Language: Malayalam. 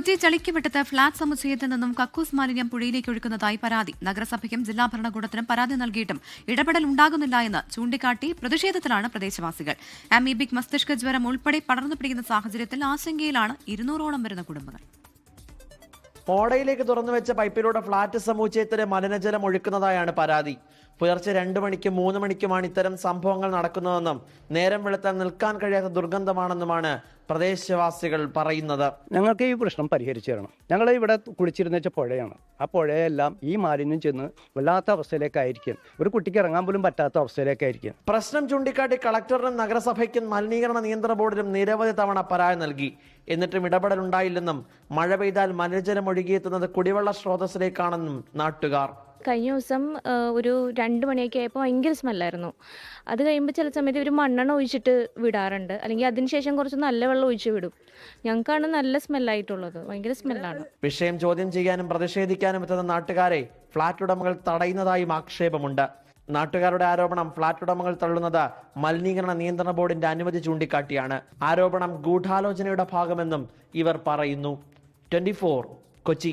കൊച്ചി ചളിക്കുവട്ടത്ത് ഫ്ളാറ്റ് സമുച്ചയത്തിൽ നിന്നും കക്കൂസ് മാലിന്യം പുഴയിലേക്ക് ഒഴുക്കുന്നതായി പരാതി. നഗരസഭയ്ക്കും ജില്ലാ ഭരണകൂടത്തിനും പരാതി നൽകിയിട്ടും ഇടപെടൽ ഉണ്ടാകുന്നില്ല എന്ന് ചൂണ്ടിക്കാട്ടി പ്രതിഷേധത്തിലാണ് പ്രദേശവാസികൾ. അമീബിക് മസ്തിഷ്ക ജ്വരം ഉൾപ്പെടെ പടർന്നു പിടിക്കുന്ന സാഹചര്യത്തിൽ ആശങ്കയിലാണ് ഇരുന്നൂറോളം വരുന്ന കുടുംബങ്ങൾ. ഓടയിലേക്ക് തുറന്നു വെച്ച പൈപ്പിലൂടെ ഫ്ളാറ്റ് സമുച്ചയത്തിലെ മലിനജലം ഒഴുക്കുന്നതായാണ് പരാതി. പുലർച്ചെ രണ്ടു മണിക്കും മൂന്ന് മണിക്കുമാണ് ഇത്തരം സംഭവങ്ങൾ നടക്കുന്നതെന്നും നേരം വെളുത്താൻ നിൽക്കാൻ കഴിയാത്ത ദുർഗന്ധമാണെന്നുമാണ് പ്രദേശവാസികൾ പറയുന്നത്? ഞങ്ങൾക്ക് ഈ പ്രശ്നം പരിഹരിച്ചു തരണം. ഞങ്ങൾ ഇവിടെ കുളിച്ചിരുന്ന വെച്ച പുഴയാണ്. ആ പുഴയെല്ലാം ഈ മാലിന്യം ചെന്ന് വല്ലാത്ത അവസ്ഥയിലേക്കായിരിക്കും. ഒരു കുട്ടിക്ക് ഇറങ്ങാൻ പോലും പറ്റാത്ത അവസ്ഥയിലേക്കായിരിക്കും. പ്രശ്നം ചൂണ്ടിക്കാട്ടി കളക്ടറിനും നഗരസഭയ്ക്കും മലിനീകരണ നിയന്ത്രണ ബോർഡിനും നിരവധി തവണ പരാതി നൽകി. എന്നിട്ടും ഇടപെടൽ ഉണ്ടായില്ലെന്നും മഴ പെയ്താൽ മലിനജലം ഒഴുകിയെത്തുന്നത് കുടിവെള്ള സ്രോതസ്സിലേക്കാണെന്നും നാട്ടുകാർ. കഴിഞ്ഞ ദിവസം ഒരു രണ്ട് മണിയൊക്കെ ആയപ്പോൾ ഭയങ്കര സ്മെല്ലായിരുന്നു. അത് കഴിയുമ്പോൾ ചില സമയത്ത് ഇവർ മണ്ണെണ്ണ ഒഴിച്ചിട്ട് വിടാറുണ്ട്. അല്ലെങ്കിൽ അതിനുശേഷം കുറച്ച് നല്ല വെള്ളം ഒഴിച്ച് വിടും. ഞങ്ങൾക്കാണ് നല്ല സ്മെല്ലായിട്ടുള്ളത്. ഭയങ്കര സ്മെല്ലാണ്. വിഷയം ചോദ്യം ചെയ്യാനും പ്രതിഷേധിക്കാനും എത്തുന്ന നാട്ടുകാരെ ഫ്ളാറ്റ് ഉടമകൾ തടയുന്നതായും ആക്ഷേപമുണ്ട്. നാട്ടുകാരുടെ ആരോപണം ഫ്ളാറ്റ് ഉടമകൾ തള്ളുന്നത് മലിനീകരണ നിയന്ത്രണ ബോർഡിന്റെ അനുമതി ചൂണ്ടിക്കാട്ടിയാണ്. ആരോപണം ഗൂഢാലോചനയുടെ ഭാഗമെന്നും ഇവർ പറയുന്നു. ട്വന്റി കൊച്ചി.